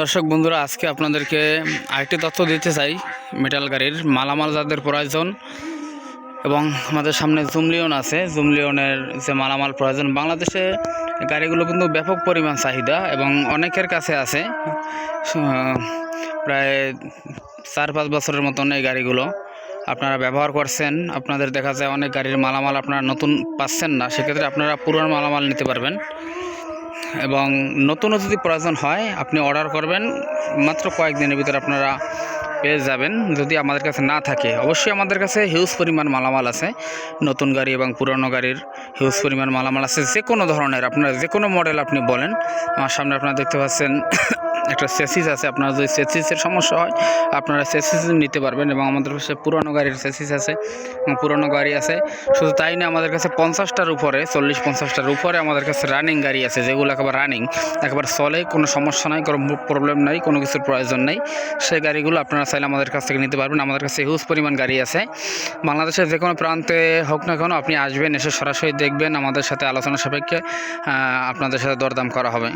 দর্শক বন্ধুরা, আজকে আপনাদেরকে আরেকটি তথ্য দিতে চাই মেটাল গাড়ির মালামাল যাদের প্রয়োজন এবং আমাদের সামনে জুমলিয়ন আছে। জুমলিয়নের যে মালামাল প্রয়োজন, বাংলাদেশে গাড়িগুলো কিন্তু ব্যাপক পরিমাণ চাহিদা এবং অনেকের কাছে আছে। প্রায় চার পাঁচ বছরের মতন এই গাড়িগুলো আপনারা ব্যবহার করছেন। আপনাদের দেখা যায় অনেক গাড়ির মালামাল আপনারা নতুন পাচ্ছেন না, সেক্ষেত্রে আপনারা পুরনো মালামাল নিতে পারবেন। এবং নতুন যদি প্রয়োজন হয়, আপনি অর্ডার করবেন। মাত্র কয়েকদিনের ভিতরে আপনারা পেয়ে যাবেন। যদি আমাদের কাছে না থাকে, অবশ্যই আমাদের কাছে হিউজ পরিমাণ মালামাল আছে। নতুন গাড়ি এবং পুরনো গাড়ির হিউজ পরিমাণ মালামাল আছে। যে কোনো ধরনের, আপনার যে কোনো মডেল আপনি বলেন, আমার সামনে আপনারা দেখতে পাচ্ছেন একটা সেসিস আছে, আপনার যদি সেসিসের সমস্যা হয়, আপনারা সেসিস নিতে পারবেন এবং আমাদের কাছে পুরনো গাড়ির সেসিস আছে পুরনো গাড়ি আছে। শুধু তাই না, আমাদের কাছে পঞ্চাশটার উপরে, চল্লিশ পঞ্চাশটার উপরে আমাদের কাছে রানিং গাড়ি আছে, যেগুলো একেবারে রানিং একেবারে চলে, কোনো সমস্যা নাই, কোনো প্রবলেম নাই, কোনো কিছুর প্রয়োজন নেই। সেই গাড়িগুলো আপনারা চাইলে আমাদের কাছ থেকে নিতে পারবেন। আমাদের কাছে হিউজ পরিমাণ গাড়ি আছে। বাংলাদেশের যে কোনো প্রান্তে হোক না কেন, আপনি আসবেন, এসে সরাসরি দেখবেন, আমাদের সাথে আলোচনা সাপেক্ষে আপনাদের সাথে দরদাম করা হবে।